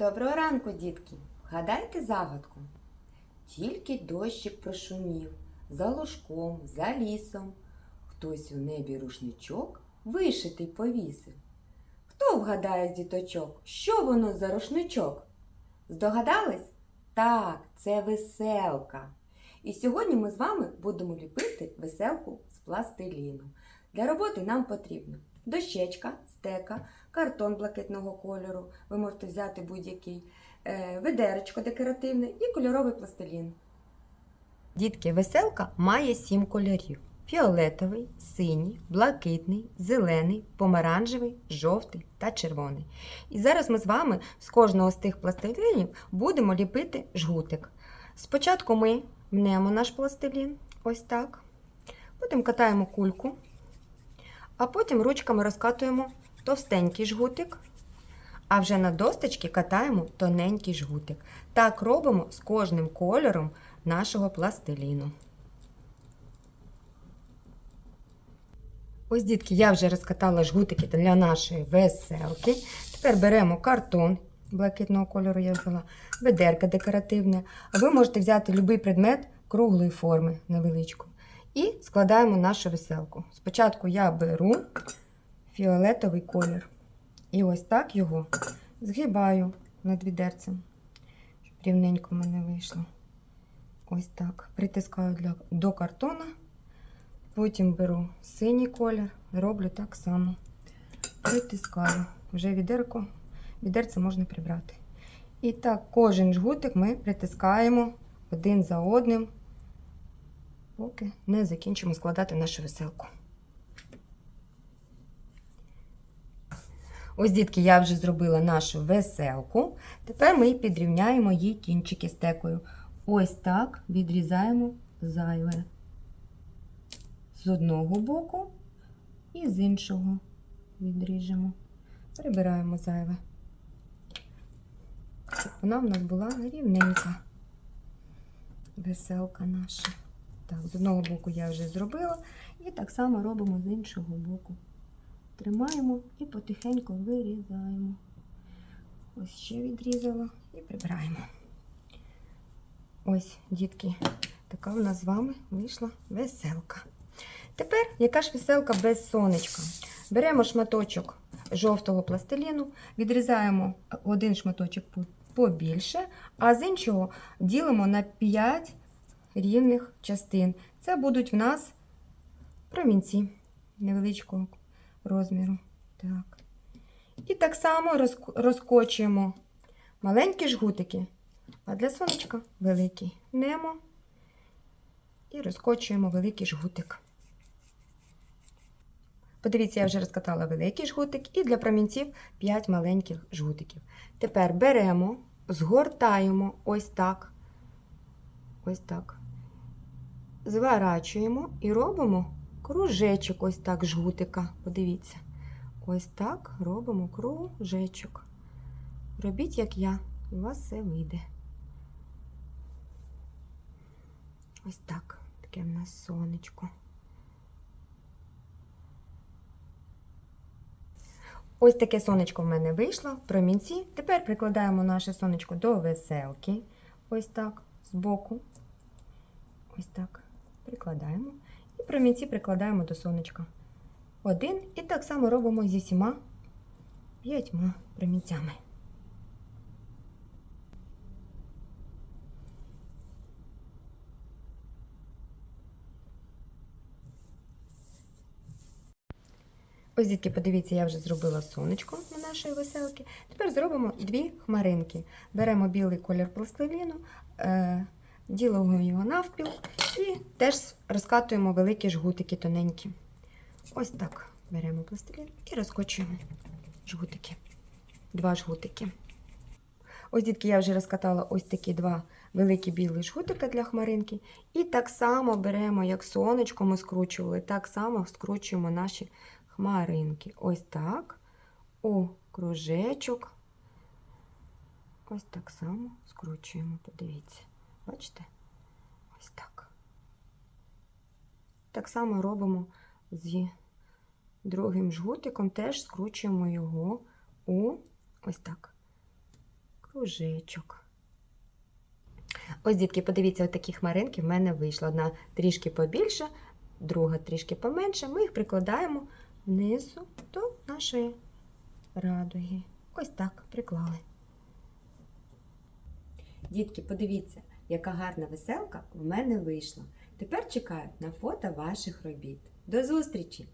Доброго ранку, дітки! Вгадайте загадку. Тільки дощик прошумів, за лужком, за лісом. Хтось у небі рушничок вишитий повісив. Хто вгадає з діточок, що воно за рушничок? Здогадались? Так, це веселка. І сьогодні ми з вами будемо ліпити веселку з пластиліну. Для роботи нам потрібно дощечка, стека, картон блакитного кольору. Ви можете взяти будь-який, е, ведеречко декоративне і кольоровий пластилін. Дітки, веселка має сім кольорів: фіолетовий, синій, блакитний, зелений, помаранчевий, жовтий та червоний. І зараз ми з вами з кожного з тих пластилінів будемо ліпити жгутик. Спочатку ми мнемо наш пластилін, ось так. Потім катаємо кульку, а потім ручками розкатуємо товстенький жгутик, а вже на досточки катаємо тоненький жгутик. Так робимо з кожним кольором нашого пластиліну. Ось, дітки, я вже розкатала жгутики для нашої веселки. Тепер беремо картон блакитного кольору, я взяла, ведерка декоративне. А ви можете взяти будь-який предмет круглої форми невеличку. І складаємо нашу веселку. Спочатку я беру фіолетовий колір. І ось так його згибаю над відерцем, щоб рівненько в мене вийшло. Ось так. Притискаю для, до картона. Потім беру синій колір, роблю так само. Притискаю. Вже відерко, відерце можна прибрати. І так, кожен жгутик ми притискаємо один за одним, поки не закінчимо складати нашу веселку. Ось, дітки, я вже зробила нашу веселку. Тепер ми підрівняємо їй кінчики стекою. Ось так відрізаємо зайве з одного боку і з іншого відріжемо. Прибираємо зайве. Вона в нас була рівненька. Веселка наша. Так, з одного боку я вже зробила. І так само робимо з іншого боку. Тримаємо і потихеньку вирізаємо. Ось ще відрізала і прибираємо. Ось, дітки, така в нас з вами вийшла веселка. Тепер, яка ж веселка без сонечка? Беремо шматочок жовтого пластиліну, відрізаємо один шматочок по- побільше, а з іншого ділимо на 5 рівних частин. Це будуть в нас промінці невеличкого розміру. Так. І так само розкочуємо маленькі жгутики, а для сонечка великий. Немо і розкочуємо великий жгутик. Подивіться, я вже розкатала великий жгутик і для промінців 5 маленьких жгутиків. Тепер беремо, згортаємо ось так. Ось так. Зворачуємо і робимо кружечок ось так жгутика. Подивіться. Ось так робимо кружечок. Робіть, як я, і у вас все вийде. Ось так. Таке в нас сонечко. Ось таке сонечко в мене вийшло в промінці. Тепер прикладаємо наше сонечко до веселки. Ось так, збоку. Ось так. Прикладаємо. І промінці прикладаємо до сонечка. Один. І так само робимо зі всіма п'ятьма промінцями. Ось, дітки, подивіться, я вже зробила сонечко на нашої веселки. Тепер зробимо дві хмаринки. Беремо білий колір пластиліну, е, ділимо його навпіл і теж розкатуємо великі жгутики тоненькі. Ось так беремо пластилін і розкочуємо жгутики. Два жгутики. Ось, дітки, я вже розкатала ось такі два великі білі жгутика для хмаринки. І так само беремо, як сонечко ми скручували, так само скручуємо наші хмаринки. Ось так. У кружечок. Ось так само скручуємо. Подивіться. Бачите? Ось так. Так само робимо з другим жгутиком, теж скручуємо його у ось так. кружечок. Ось, дітки, подивіться, от такі хмаринки в мене вийшло. Одна трішки побільша, друга трішки поменше. Ми їх прикладаємо внизу до нашої радуги. Ось так приклали. Дітки, подивіться, яка гарна веселка в мене вийшла. Тепер чекаю на фото ваших робіт. До зустрічі!